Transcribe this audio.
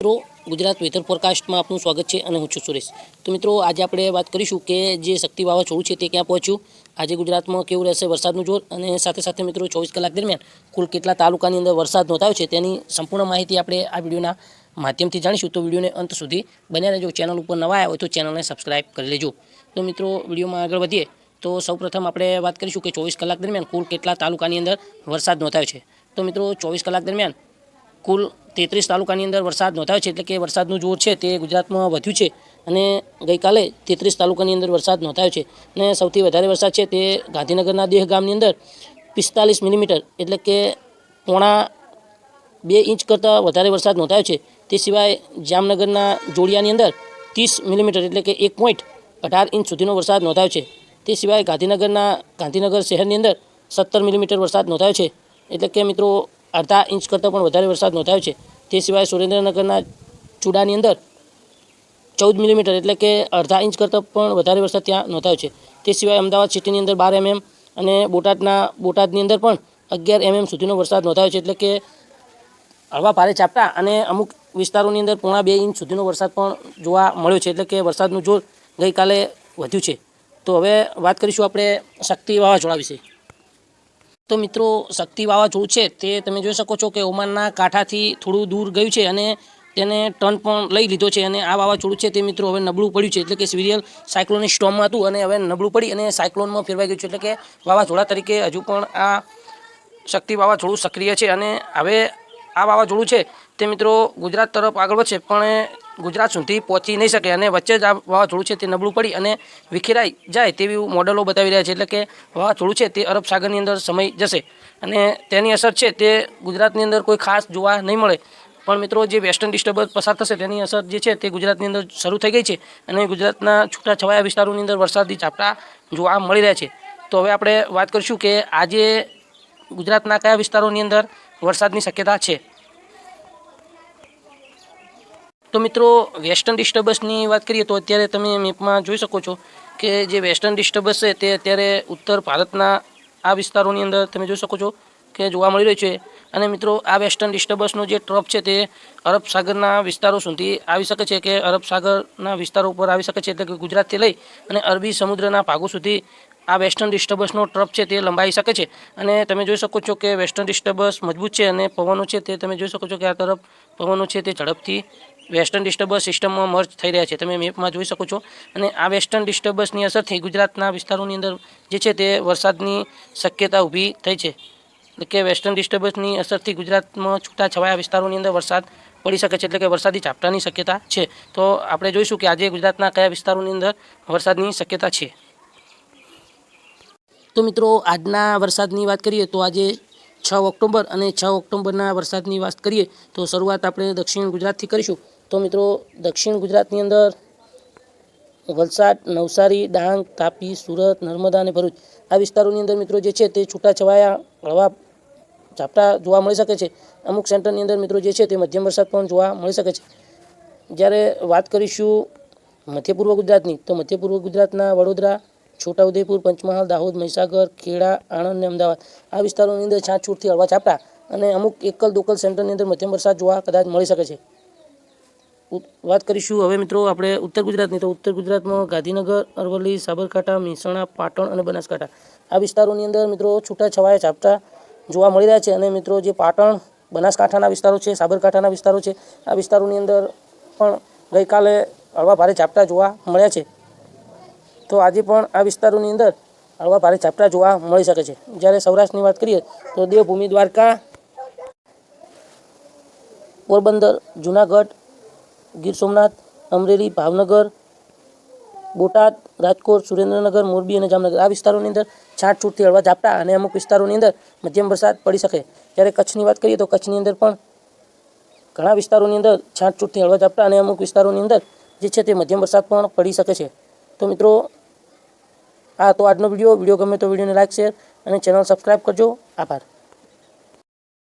મિત્રો, ગુજરાત વેધર ફોરકાસ્ટમાં આપનું સ્વાગત છે અને હું છું સુરેશ. તો મિત્રો, આજે આપણે વાત કરીશું કે જે શક્તિ વાવાઝોડું છે તે ક્યાં પહોંચ્યું? આજે ગુજરાતમાં કેવું રહેશે વરસાદનું જોર? અને સાથે સાથે મિત્રો, ચોવીસ કલાક દરમિયાન કુલ કેટલા તાલુકાની અંદર વરસાદ નોંધાયો છે તેની સંપૂર્ણ માહિતી આપણે આ વિડીયોના માધ્યમથી જાણીશું. તો વિડીયોને અંત સુધી બન્યા રહેજો. ચેનલ ઉપર નવા આવ્યા હોય તો ચેનલને સબસ્ક્રાઇબ કરી લેજો. તો મિત્રો, વિડીયોમાં આગળ વધીએ તો સૌપ્રથમ આપણે વાત કરીશું કે ચોવીસ કલાક દરમિયાન કુલ કેટલા તાલુકાની અંદર વરસાદ નોંધાયો છે. તો મિત્રો, ચોવીસ કલાક દરમિયાન કુલ તેત્રીસ તાલુકાની અંદર વરસાદ નોંધાયો છે, એટલે કે વરસાદનું જોર છે તે ગુજરાતમાં વધ્યું છે અને ગઈકાલે તેત્રીસ તાલુકાની અંદર વરસાદ નોંધાયો છે. અને સૌથી વધારે વરસાદ છે તે ગાંધીનગરના દેહ ગામની અંદર પિસ્તાલીસ મિલીમીટર એટલે કે પોણા બે ઇંચ કરતાં વધારે વરસાદ નોંધાયો છે. તે સિવાય જામનગરના જોડિયાની અંદર ત્રીસ મિલીમીટર એટલે કે એક પોઈન્ટ અઢાર ઇંચ સુધીનો વરસાદ નોંધાયો છે. તે સિવાય ગાંધીનગરના ગાંધીનગર શહેરની અંદર સત્તર મિલીમીટર વરસાદ નોંધાયો છે. એટલે કે મિત્રો અડધા ઇંચ કરતાં પણ વધારે વરસાદ નોંધાયો છે. તે સિવાય સુરેન્દ્રનગરના ચૂડાની અંદર ચૌદ મિલીમીટર એટલે કે અડધા ઇંચ કરતાં પણ વધારે વરસાદ ત્યાં નોંધાયો છે. તે સિવાય અમદાવાદ સિટીની અંદર બાર એમએમ અને બોટાદના, બોટાદની અંદર પણ અગિયાર એમએમ સુધીનો વરસાદ નોંધાયો છે એટલે કે હળવા ભારે ચાપટા અને અમુક વિસ્તારોની અંદર પોણા બે ઇંચ સુધીનો વરસાદ પણ જોવા મળ્યો છે એટલે કે વરસાદનું જોર ગઈકાલે વધ્યું છે. તો હવે વાત કરીશું આપણે શક્તિ વાવાઝોડા વિશે. તો મિત્રો, શક્તિ વાવાઝોડું છે તે તમે જોઈ શકો છો કે ઓમાનના કાંઠાથી થોડું દૂર ગયું છે અને તેને ટર્ન પણ લઈ લીધો છે અને આ વાવાઝોડું છે તે મિત્રો હવે નબળું પડ્યું છે એટલે કે સિરિયલ સાયક્લોનિક સ્ટોમમાં હતું અને હવે નબળું પડી અને સાયક્લોનમાં ફેરવાઈ ગયું છે એટલે કે વાવાઝોડા તરીકે હજુ પણ આ શક્તિ વાવાઝોડું સક્રિય છે અને હવે આ વાવાઝોડું છે તે મિત્રો ગુજરાત તરફ આગળ વધશે, પણ ગુજરાત સુધી પહોંચી નહીં શકે અને વચ્ચે જ આ વાવાઝોડું છે તે નબળું પડી અને વિખેરાઈ જાય તેવી મોડલો બતાવી રહ્યા છે, એટલે કે વાવાઝોડું છે તે અરબ સાગરની અંદર સમય જશે. અને તેની અસર છે તે ગુજરાતની અંદર કોઈ ખાસ જોવા નહીં મળે. પણ મિત્રો, જે વેસ્ટર્ન ડિસ્ટર્બન્સ પસાર થશે, તેની અસર જે છે તે ગુજરાતની અંદર શરૂ થઈ ગઈ છે અને ગુજરાતના છૂટાછવાયા વિસ્તારોની અંદર વરસાદી ઝાપટા જોવા મળી રહ્યા છે. તો હવે આપણે વાત કરીશું કે આજે ગુજરાતના કયા વિસ્તારોની અંદર વરસાદની શક્યતા છે. તો મિત્રો વેસ્ટર્ન ડિસ્ટર્બન્સની વાત કરીએ તો અત્યારે તમે મેપમાં જોઈ શકો છો કે જે વેસ્ટર્ન ડિસ્ટર્બન્સ છે તે અત્યારે ઉત્તર ભારતના આ વિસ્તારોની અંદર તમે જોઈ શકો છો કે જોવા મળી રહ્યું છે. અને મિત્રો, આ વેસ્ટર્ન ડિસ્ટર્બન્સનો જે ટ્રફ છે તે અરબ સાગરના વિસ્તારો સુધી આવી શકે છે કે અરબ સાગરના વિસ્તારો ઉપર આવી શકે છે એટલે કે ગુજરાતથી લઈ અને અરબી સમુદ્રના ભાગો સુધી આ વેસ્ટર્ન ડિસ્ટર્બન્સનો ટ્રફ છે તે લંબાઈ શકે છે. અને તમે જોઈ શકો છો કે વેસ્ટર્ન ડિસ્ટર્બન્સ મજબૂત છે અને પવનો છે તે તમે જોઈ શકો છો કે આ તરફ પવનો છે તે ઝડપથી વેસ્ટર્ન ડિસ્ટર્બન્સ સિસ્ટમમાં મર્જ થઈ રહ્યા છે. તમે મેપમાં જોઈ શકો છો. અને આ વેસ્ટર્ન ડિસ્ટર્બન્સની અસરથી ગુજરાતના વિસ્તારોની અંદર જે છે તે વરસાદની શક્યતા ઊભી થઈ છે. એટલે કે વેસ્ટર્ન ડિસ્ટર્બન્સની અસરથી ગુજરાતમાં છૂટા છવાયા વિસ્તારોની અંદર વરસાદ પડી શકે છે. એટલે કે વરસાદી ઝાપટાની શક્યતા છે. તો આપણે જોઈશું કે આજે ગુજરાતના કયા વિસ્તારોની અંદર વરસાદની શક્યતા છે. તો મિત્રો, આજના વરસાદની વાત કરીએ તો આજે છ ઓક્ટોબર અને છ ઓક્ટોબરના વરસાદની વાત કરીએ તો શરૂઆત આપણે દક્ષિણ ગુજરાતથી કરીશું. તો મિત્રો, દક્ષિણ ગુજરાતની અંદર વલસાડ, નવસારી, ડાંગ, તાપી, સુરત, નર્મદા અને ભરૂચ આ વિસ્તારોની અંદર મિત્રો જે છે તે છૂટાછવાયા હળવા ઝાપટા જોવા મળી શકે છે. અમુક સેન્ટરની અંદર મિત્રો જે છે તે મધ્યમ વરસાદ પણ જોવા મળી શકે છે. જ્યારે વાત કરીશું મધ્ય પૂર્વ ગુજરાતની, તો મધ્ય પૂર્વ ગુજરાતના વડોદરા, છોટાઉદેપુર, પંચમહાલ, દાહોદ, મહીસાગર, ખેડા, આણંદ અને અમદાવાદ આ વિસ્તારોની અંદર છાંટછૂટથી હળવા ઝાપટા અને અમુક એકલ દોકલ સેન્ટરની અંદર મધ્યમ વરસાદ જોવા કદાચ મળી શકે છે. વાત કરીશું હવે મિત્રો આપણે ઉત્તર ગુજરાતની. તો ઉત્તર ગુજરાતમાં ગાંધીનગર, અરવલ્લી, સાબરકાંઠા, મહેસાણા, પાટણ અને બનાસકાંઠા. આ વિસ્તારોની અંદર મિત્રો છૂટા છવાયા ઝાપટા જોવા મળી રહ્યા છે અને મિત્રો જે પાટણ, બનાસકાંઠાના વિસ્તારો છે, સાબરકાંઠાના વિસ્તારો છે, આ વિસ્તારોની અંદર પણ ગઈકાલે હળવા ભારે ઝાપટા જોવા મળ્યા છે. તો આજે પણ આ વિસ્તારોની અંદર હળવા ભારે ઝાપટા જોવા મળી શકે છે. જ્યારે સૌરાષ્ટ્રની વાત કરીએ તો દેવભૂમિ દ્વારકા, પોરબંદર, જુનાગઢ ગીર સોમનાથ, અમરેલી, ભાવનગર, બોટાદ, રાજકોટ, સુરેન્દ્રનગર, મોરબી અને જામનગર. આ વિસ્તારોની અંદર છાંટછૂટથી હળવા ઝાપટા અને અમુક વિસ્તારોની અંદર મધ્યમ વરસાદ પડી શકે. જ્યારે કચ્છની વાત કરીએ તો કચ્છની અંદર પણ ઘણા વિસ્તારોની અંદર છાંટછૂટથી હળવા ઝાપટા અને અમુક વિસ્તારોની અંદર જે છે તે મધ્યમ વરસાદ પણ પડી શકે છે. તો મિત્રો, આ તો આજનો વીડિયો. વીડિયો ગમે તો વિડીયોને લાઈક, શેર અને ચેનલ સબસ્ક્રાઈબ કરજો. આભાર.